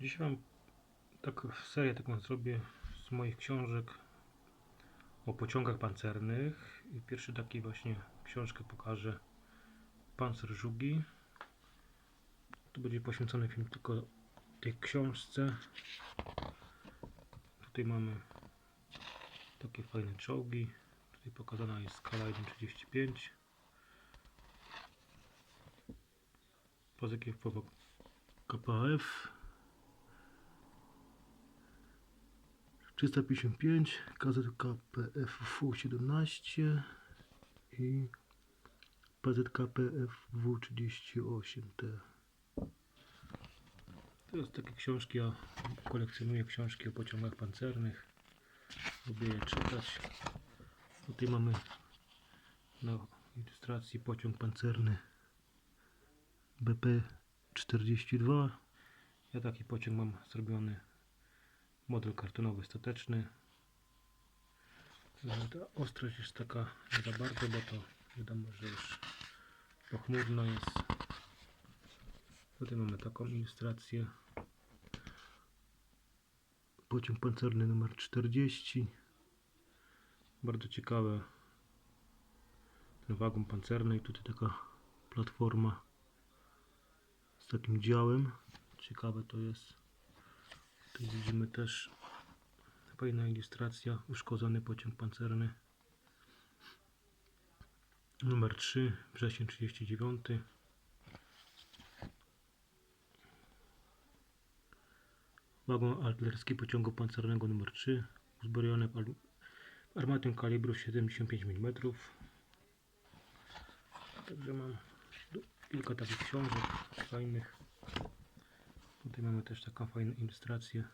Dzisiaj mam taką serię taką zrobię z moich książek o pociągach pancernych i pierwszy taki właśnie książkę pokażę. Panzer Żugi. Tu będzie poświęcony film tylko tej książce. Tutaj mamy takie fajne czołgi. Tutaj pokazana jest skala 1.35 pozycje KPF 355 KZK PFW 17 i PZK PFW 38T to jest takie książki, ja kolekcjonuję książki o pociągach pancernych. Lubię je czytać. Tutaj mamy na ilustracji pociąg pancerny BP 42 ja taki pociąg mam zrobiony model kartonowy stateczny. Ta ostrość jest taka nie za bardzo, bo to wiadomo, że już pochmurno jest. Tutaj mamy taką ilustrację. Pociąg pancerny numer 40 bardzo ciekawe. Ten wagon pancerny i tutaj taka platforma z takim działem. Ciekawe to jest tu widzimy też fajna ilustracja uszkodzony pociąg pancerny. Numer 3 wrzesień 39 wagon artylerski pociągu pancernego numer 3 uzbrojony w armatą kalibru 75 mm także mam kilka takich książek fajnych tutaj mamy też taką fajną ilustrację.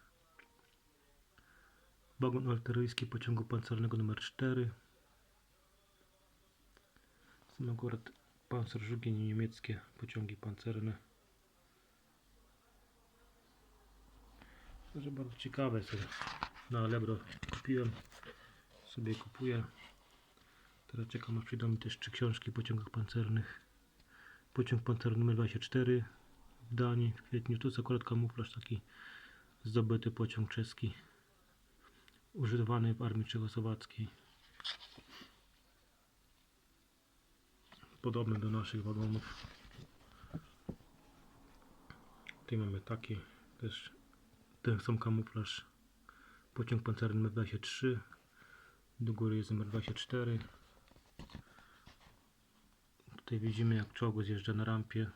Wagon artyleryjski pociągu pancernego numer 4 są akurat pancerzugi niemieckie pociągi pancerne. Także bardzo ciekawe sobie na Allegro kupiłem. Sobie kupuję. Teraz czekam aż przyjdą mi też trzy książki pociągach pancernych. Pociąg pancerny numer 24 w Danii w kwietniu. To jest akurat kamuflaż taki zdobyty pociąg czeski używany w armii czechosłowackiej. Podobny do naszych wagonów. Tutaj mamy taki też ten sam kamuflaż. Pociąg pancerny numer 23 do góry jest numer 24 tutaj widzimy jak czołg zjeżdża na rampie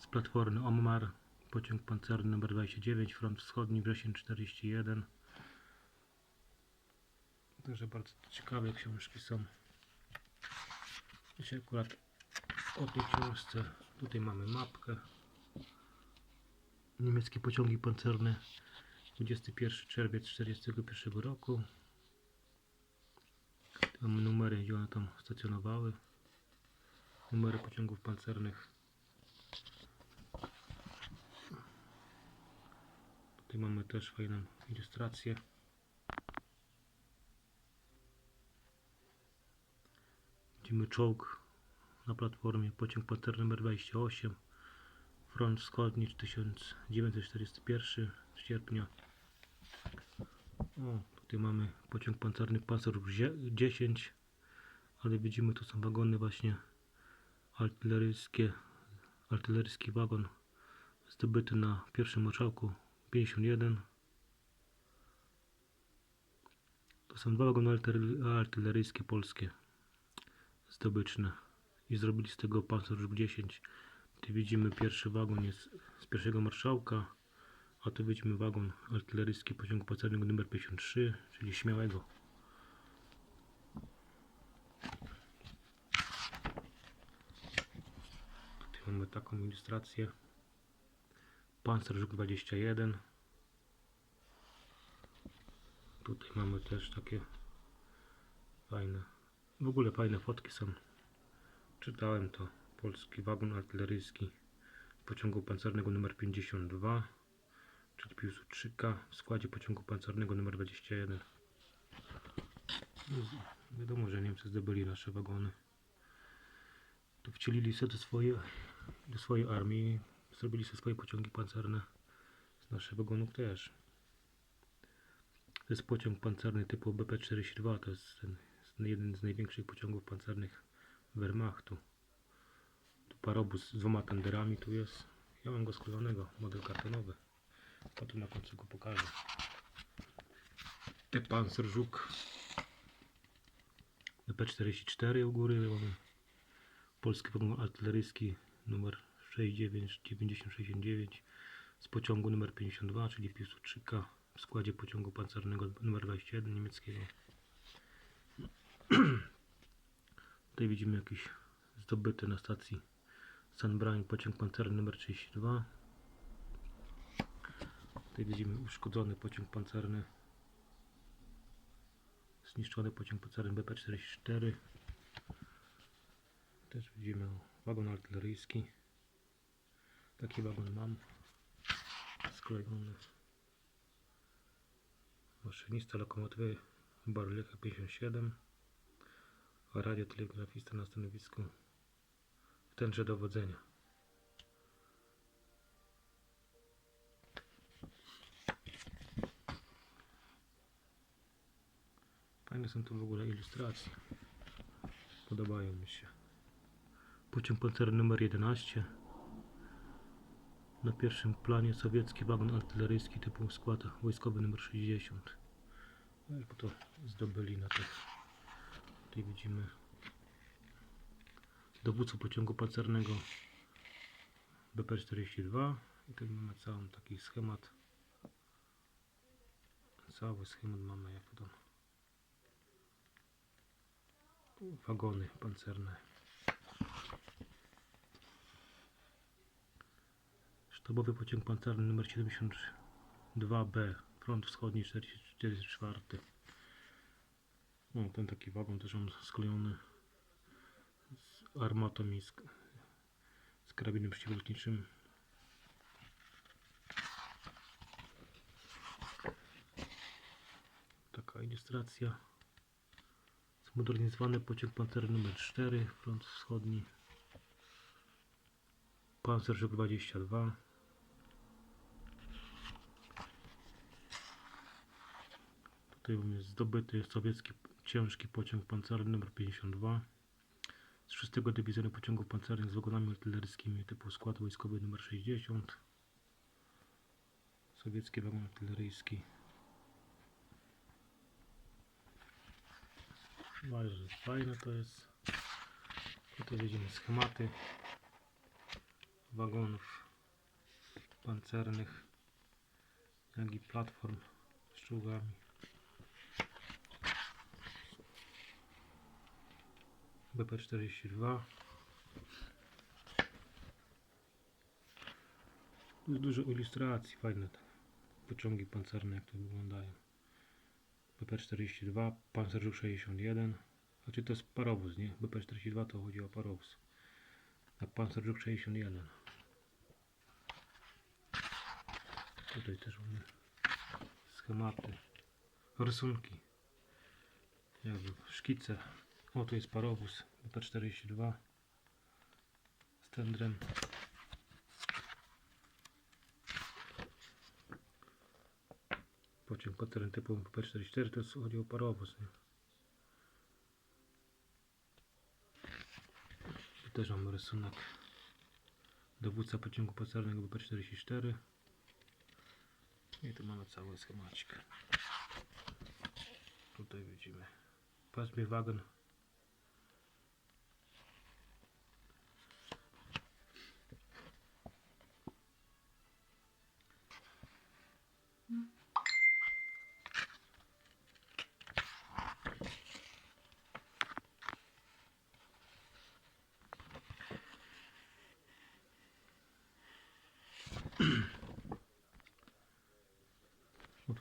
z platformy Omar pociąg pancerny numer 29 front wschodni wrzesień 41 także bardzo ciekawe książki są. Dzisiaj akurat o tej książce tutaj mamy mapkę. Niemieckie pociągi pancerne 21 czerwiec 1941 roku. Tu mamy numery gdzie one tam stacjonowały. Numery pociągów pancernych tutaj mamy też fajną ilustrację. Widzimy czołg na platformie pociąg pancerny numer 28 front wschodni 1941 sierpnia. O, tutaj mamy pociąg pancerny Panzer 10 ale widzimy tu są wagony właśnie artyleryjskie artyleryjski wagon zdobyty na pierwszym marszałku 51 to są dwa wagony artylery- artyleryjskie polskie zdobyczne. I zrobili z tego Panzer 10 tu widzimy pierwszy wagon jest z pierwszego marszałka a tu widzimy wagon artyleryjski pociągu pancernego numer 53 czyli śmiałego. Tutaj mamy taką ilustrację Panzer Żuk 21 tutaj mamy też takie fajne w ogóle fajne fotki są. Czytałem to. Polski wagon artyleryjski pociągu pancernego numer 52 czyli Piłsudczyka w składzie pociągu pancernego numer 21 No, z- wiadomo, że Niemcy zdobyli nasze wagony. Tu wcielili sobie do swojej, do swojej armii zrobili sobie swoje pociągi pancerne Z naszych wagonów też. To jest pociąg pancerny typu BP-42. To jest ten, jeden z największych pociągów pancernych Wehrmachtu. Tu parobus z dwoma tenderami tu jest. Ja mam go sklejonego, model kartonowy. Potem na końcu go pokażę. Te Panzerżuk BP-44 u góry mamy polski wagon artyleryjski numer 699069 z pociągu numer 52, czyli Piłsudczyka w składzie pociągu pancernego numer 21 niemieckiego. Tutaj widzimy jakiś zdobyty na stacji Sunbrain pociąg pancerny numer 32. Tutaj widzimy uszkodzony pociąg pancerny. Zniszczony pociąg pancerny BP-44. Też widzimy wagon artyleryjski. Taki wagon mam. Sklejony. Maszynista lokomotywy Barlecha 57. A radiotelegrafista na stanowisku w tenże dowodzenia. Fajne są tu w ogóle ilustracje. Podobają mi się. Pociąg pancerny numer 11. Na pierwszym planie sowiecki wagon artyleryjski typu skład wojskowy numer 60. No to zdobyli na tych. Tutaj widzimy dowódcę pociągu pancernego BP-42 i tutaj mamy cały taki schemat cały schemat mamy jak to wagony pancerne sztabowy pociąg pancerny numer 72B front wschodni 44 o, ten taki wagon też on sklejony z armatą i z, z karabinem przeciwlotniczym. Taka ilustracja. Zmodernizowany pociąg pancerny numer 4, front wschodni. Panzerzyk 22. Mamy zdobyty sowiecki ciężki pociąg pancerny numer 52 z 6 Dywizjonu Pociągów Pancernych z wagonami artyleryjskimi typu skład wojskowy nr 60 sowiecki wagon artyleryjski. Bardzo fajne to jest. Tutaj widzimy schematy wagonów pancernych jak i platform z czołgami BP42 Tu jest dużo ilustracji, fajne te pociągi pancerne jak to wyglądają. BP42, Panzerzyk 61 znaczy to jest parowóz, nie? BP42 to chodzi o parowóz. A Panzerzyk 61 tutaj też mamy schematy rysunki. Jakby szkice o, tu jest parowóz BP42 z tendrem. Pociąg pancerny typu BP44 to jest, chodzi o parowóz. Nie? Tu też mamy rysunek dowódca pociągu pancernego BP44 i tu mamy cały schemacik. Tutaj widzimy pasmie wagon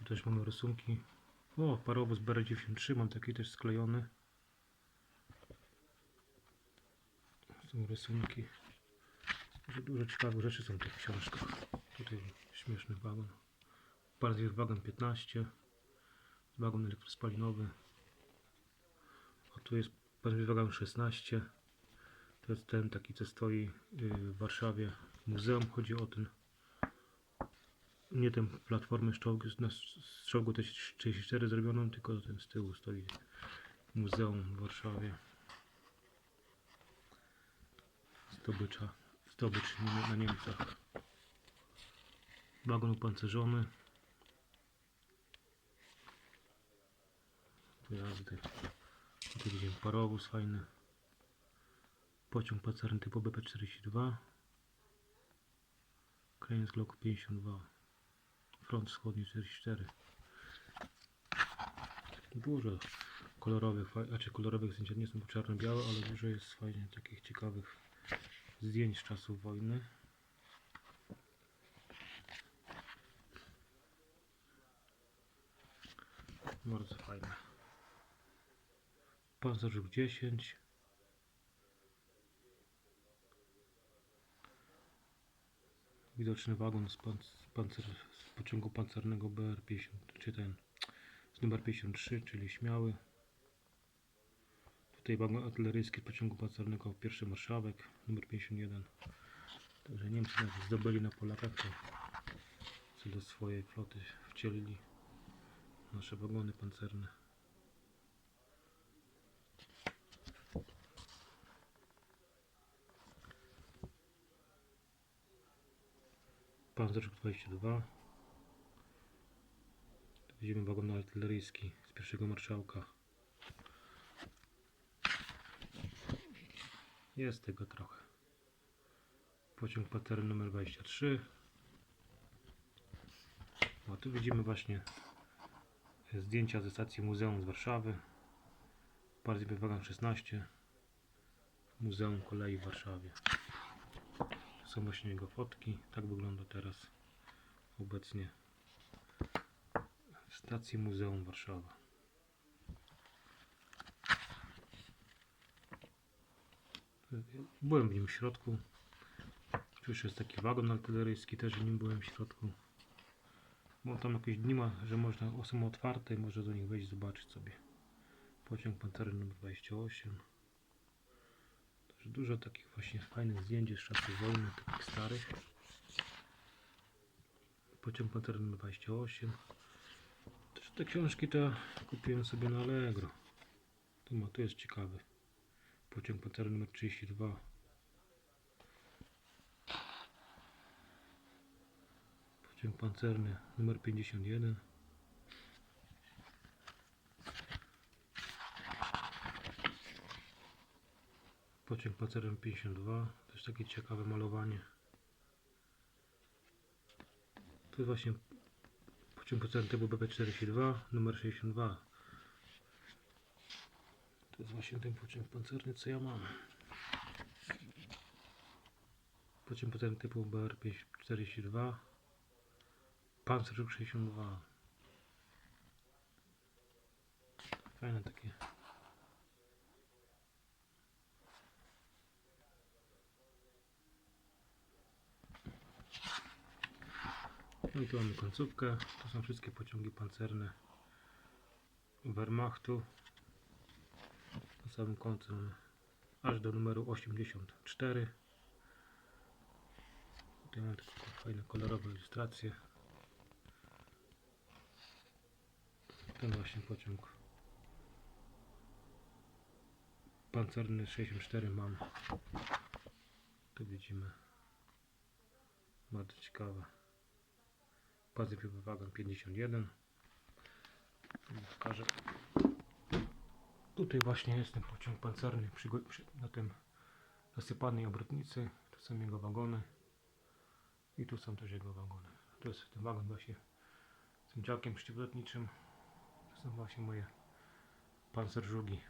też mamy rysunki. O, parowóz BR93, mam taki też sklejony. Są rysunki. Dużo, ciekawych rzeczy są w tych książkach. Tutaj śmieszny wagon. Bardziej wagon 15. Wagon elektrospalinowy. A tu jest bardziej wagon 16. To jest ten taki, co stoi yy, w Warszawie. Muzeum chodzi o ten nie tę platformę z czołgu, na, z czołgu T-34 zrobioną, tylko ten z tyłu stoi muzeum w Warszawie. Zdobycza, zdobycz na Niemcach. Wagon upancerzony. Pojazdy. Tu widzimy parowóz fajny. Pociąg pancerny typu BP-42. Krańsk Glock 52. Front wschodni 44. Dużo kolorowych, znaczy kolorowych zdjęć nie są czarno-białe, ale dużo jest fajnie takich ciekawych zdjęć z czasów wojny. Bardzo fajne. Pancerzyk 10. Widoczny wagon z, panc z, pancer z pociągu pancernego BR-50, czy ten z numer 53, czyli śmiały. Tutaj wagon artyleryjski pociągu pancernego pierwszy marszałek, numer 51. Także Niemcy zdobyli na Polakach, to co do swojej floty wcielili nasze wagony pancerne. Panzerz 22. Tu Widzimy wagon artyleryjski z pierwszego marszałka. Jest tego trochę. Pociąg paterny numer 23. O, tu widzimy właśnie zdjęcia ze stacji Muzeum z Warszawy. Bardziej wagon 16. Muzeum Kolei w Warszawie. Są właśnie jego fotki. Tak wygląda teraz obecnie w stacji Muzeum Warszawa. Byłem w nim w środku. Tu jest taki wagon artyleryjski, też w nim byłem w środku. Bo tam jakieś dni ma, że można, są otwarte i można do nich wejść zobaczyć sobie. Pociąg pancerny numer 28. Także dużo takich właśnie fajnych zdjęć z czasów wojny, takich starych. Pociąg pancerny numer 28. Też te książki to kupiłem sobie na Allegro. Tu ma, tu jest ciekawy. Pociąg pancerny numer 32. Pociąg pancerny numer 51. Pociąg pancerny 52. Też takie ciekawe malowanie. To jest właśnie pociąg pancerny typu BP-42 numer 62. To jest właśnie ten pociąg pancerny, co ja mam. Pociąg pancerny typu BR-42. Pancerzyk 62. Fajne takie. No tu mamy końcówkę. To są wszystkie pociągi pancerne Wehrmachtu. Na samym końcu aż do numeru 84. Tutaj mamy takie fajne kolorowe ilustracje. Ten właśnie pociąg pancerny 64 mam. Tu widzimy. Bardzo ciekawe. Pacyfikowy wagon 51. Tu Pokażę. Tutaj właśnie jest ten pociąg pancerny przygo- przy, na tym zasypanej obrotnicy. Tu są jego wagony. I tu są też jego wagony. Tu jest ten wagon właśnie z tym działkiem przeciwlotniczym. To są właśnie moje pancerżugi